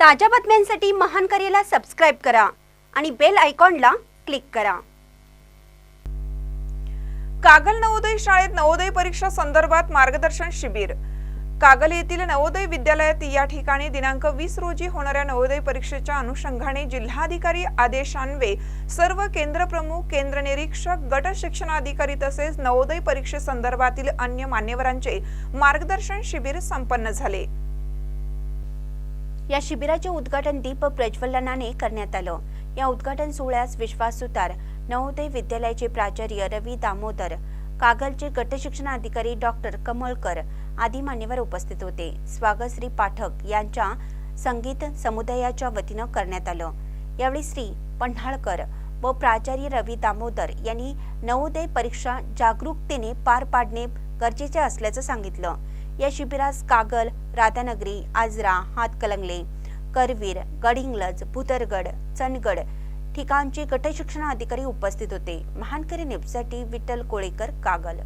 ताज्या बातम्यांसाठी महान करेला सबस्क्राईब करा आणि बेल आयकॉनला क्लिक करा. कागल नवोदय शाळेत नवोदय परीक्षा संदर्भात मार्गदर्शन शिबिर. कागल येथील नवोदय विद्यालयात या ठिकाणी दिनांक वीस रोजी होणाऱ्या नवोदय परीक्षेच्या अनुषंगाने जिल्हाधिकारी आदेशान्वे सर्व केंद्र प्रमुख केंद्र निरीक्षक गट शिक्षणाधिकारी तसेच नवोदय परीक्षेसंदर्भातील अन्य मान्यवरांचे मार्गदर्शन शिबिर संपन्न झाले. या शिबिराचे उद्घाटन दीप प्रज्वलनाने करण्यात आलं. या उद्घाटन सोहळ्यास विश्वास सुतार नवोदय विद्यालयाचे प्राचार्य रवी दामोदर कागलचे गट शिक्षणाधिकारी डॉक्टर कमळकर आदी मान्यवर उपस्थित होते. स्वागत श्री पाठक यांच्या संगीत समुदायाच्या वतीनं करण्यात आलं. यावेळी श्री पन्हाळकर व प्राचार्य रवी दामोदर यांनी नवोदय परीक्षा जागरूकतेने पार पाडणे गरजेचे असल्याचं सांगितलं. या शिबिरास कागल राधानगरी आजरा हातकलंगले करवीर गडिंगलज भुतरगड चंदगड ठिकाणचे गटशिक्षण अधिकारी उपस्थित होते. महानकरी न्यूजसाठी विठ्ठल कोळेकर कागल.